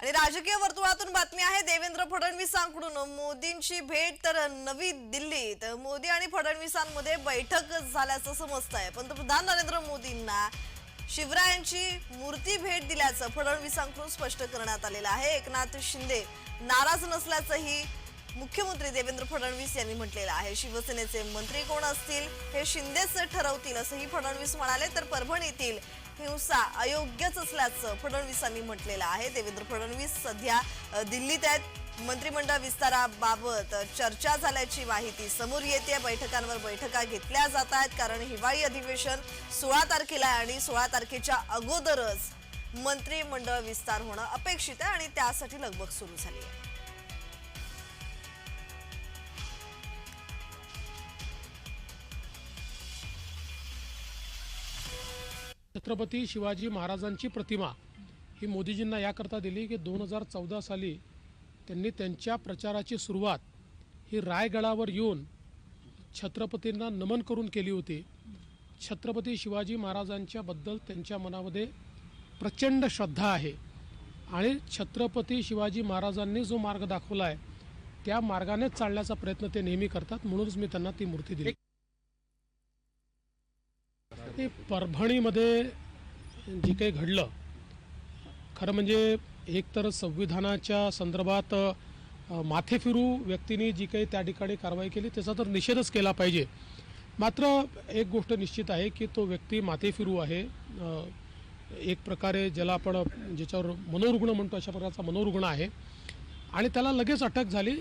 आणि राजकीय वर्तुळातून बातमी आहे देवेंद्र फडणवीसांकडून. मोदींची भेट तर नवी दिल्लीत. मोदी आणि फडणवीसांमध्ये बैठक झाल्याचं समजत आहे पंतप्रधान नरेंद्र मोदींना शिवरायांची मूर्ती भेट दिल्याचं फडणवीसांकडून स्पष्ट करण्यात आलेलं आहे. एकनाथ शिंदे नाराज नसल्याचंही मुख्यमंत्री देवेंद्र फडणवीस यांनी म्हटलेलं आहे. शिवसेनेचे मंत्री कोण असतील हे शिंदेच ठरवतील असंही फडणवीस म्हणाले तर परभणीतील हिंसा अयोग्यच असल्याचं फडणवीसांनी म्हटलेलं आहे. देवेंद्र फडणवीस सध्या दिल्लीत आहेत. मंत्रिमंडळ विस्ताराबाबत चर्चा झाल्याची माहिती समोर येते. बैठकांवर बैठका घेतल्या जात आहेत. कारण हिवाळी अधिवेशन सोळा तारखेला आहे आणि सोळा तारखेच्या अगोदरच मंत्रिमंडळ विस्तार होणं अपेक्षित आहे आणि त्यासाठी लगबग सुरू झाली आहे. छत्रपती शिवाजी महाराजांची प्रतिमा ही मोदीजींना याकरता दिली की दोन हजार चौदा साली त्यांनी त्यांच्या प्रचाराची सुरुवात ही रायगडावर येऊन छत्रपतींना नमन करून केली होती. छत्रपती शिवाजी महाराजांच्याबद्दल त्यांच्या मनामध्ये प्रचंड श्रद्धा आहे आणि छत्रपती शिवाजी महाराजांनी जो मार्ग दाखवला आहे त्या मार्गानेच चालण्याचा प्रयत्न ते नेहमी करतात. म्हणूनच मी त्यांना ती मूर्ती दिली. ते परभणीमध्ये जे काही घडलं खरं म्हणजे एकतर संविधानाच्या संदर्भात माथेफिरू व्यक्तींनी जी काही त्या ठिकाणी कारवाई केली त्याचा तर निषेधच केला पाहिजे. मात्र एक गोष्ट निश्चित आहे की तो व्यक्ती माथेफिरू आहे. एक प्रकारे ज्याला आपण ज्याच्यावर मनोरुग्ण म्हणतो अशा प्रकारचा मनोरुग्ण आहे. आणि त्याला लगेच अटक झाली.